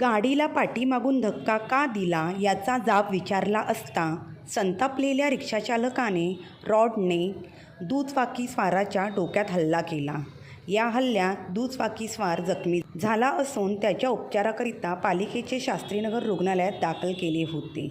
गाडीला पाठीमागून धक्का का दिला याचा जाब विचारला असता संतापलेल्या रिक्षाचालकाने रॉडने दुचाकीस्वाराच्या डोक्यात हल्ला केला. या हल्ल्यात दुचाकीस्वार जखमी झाला असून त्याच्या उपचाराकरिता पालिकेचे शास्त्रीनगर रुग्णालयात दाखल केले होते.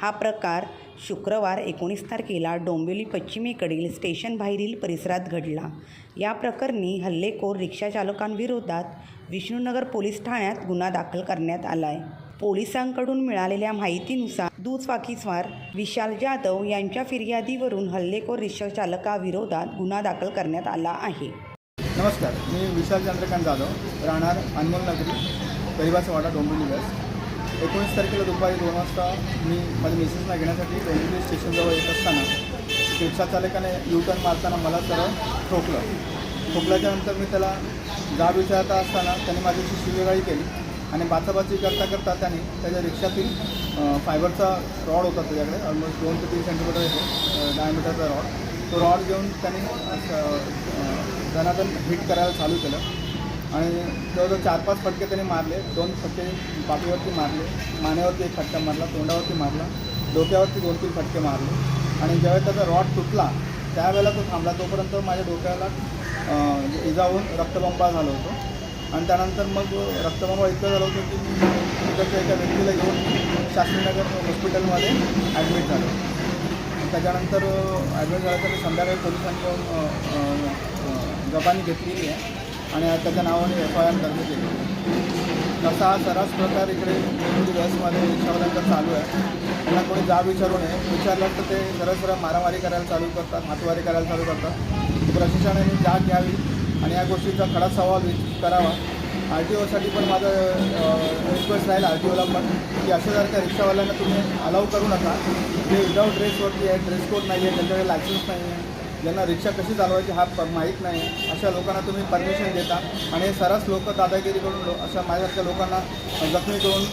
हा प्रकार शुक्रवार एकोणीस तारखेला डोंबिवली पश्चिमेकडील स्टेशन बाहेरील परिसरात घडला. या प्रकरणी हल्लेखोर रिक्षाचालकांविरोधात विष्णुनगर पोलीस ठाण्यात गुन्हा दाखल करण्यात आला आहे पोलिसांकडून मिळालेल्या माहितीनुसार दुचाकीस्वार विशाल जाधव यांच्या फिर्यादीवरून हल्लेखोर रिक्षाचालकाविरोधात गुन्हा दाखल करण्यात आला आहे. नमस्कार मी विशाल चंद्रकांत जाधव राहणार अनमोल नगरी गरिबाचा वाडा डोंबिवली एकोणीस तारखेला दुपारी दोन वाजता मी माझ्या मिसेसला घेण्यासाठी डोंबिवली स्टेशनजवळ येत असताना रिक्षा चालकाने यू टर्न मारताना मला सरळ ठोकलं. ठोकल्याच्यानंतर मी त्याला जाब विचारता असताना त्याने माझ्याशी शिवेगाळी केली आणि बाचाबाची करता करता त्याने त्याच्या रिक्षातील फायबरचा रॉड होता त्याच्याकडे ऑलमोस्ट दोन ते तीन सेंटीमीटर येतो डायमीटरचा रॉड तो रॉड घेऊन त्याने असं, हिट करायला चालू केलं. आणि जवळजवळ चार पाच फटके त्याने मारले. दोन फटके पाठीवरती मारले. मानेवरती एक फटका मारला. तोंडावरती मारला. डोक्यावरती दोन तीन फटके मारले. आणि ज्यावेळेस त्याचा रॉड तुटला त्यावेळेला तो थांबला. तोपर्यंत माझ्या डोक्याला अं, इजा होऊन रक्तबंबा झालं होतं. आणि त्यानंतर मग रक्तबंबा इतकं झालं होतं की मी तिकडच्या एका व्यक्तीला घेऊन शास्त्रीनगर हॉस्पिटलमध्ये ॲडमिट झालो. त्याच्यानंतर ॲडमिट झालं तर संध्याकाळी पोलिसांनी जबानी घेतलेली आहे. आणि त्याच्या नावाने एफ आय आर दर्ज केली. तसा हा सर्रास प्रकार इकडे वेगवेगळी बसमध्ये रिक्षावाल्यांचा चालू आहे. त्यांना कोणी जाब विचारू नये. विचारलं तर ते सरळ सरळ मारामारी करायला चालू करतात हातवारी करायला चालू करतात. प्रशासनाने जाग घ्यावी आणि या गोष्टीचा खडा सवाल करावा. आर टी ओसाठी पण माझं रिक्वेस्ट राहील आर टी ओला पण की अशा सारख्या रिक्षावाल्यांना तुम्ही अलाव करू नका. जे विदाऊट ड्रेसवरती आहे ड्रेस कोड नाही आहे त्यांच्याकडे लायसन्स नाही आहे ज्यांना रिक्षा कशी चालवायची हा प माहीत नाही. अशा लोकांना तुम्ही परमिशन देता. आणि हे सर्रास लोक दादागिरी करून लो अशा माझ्यासारख्या लोकांना जखमी करून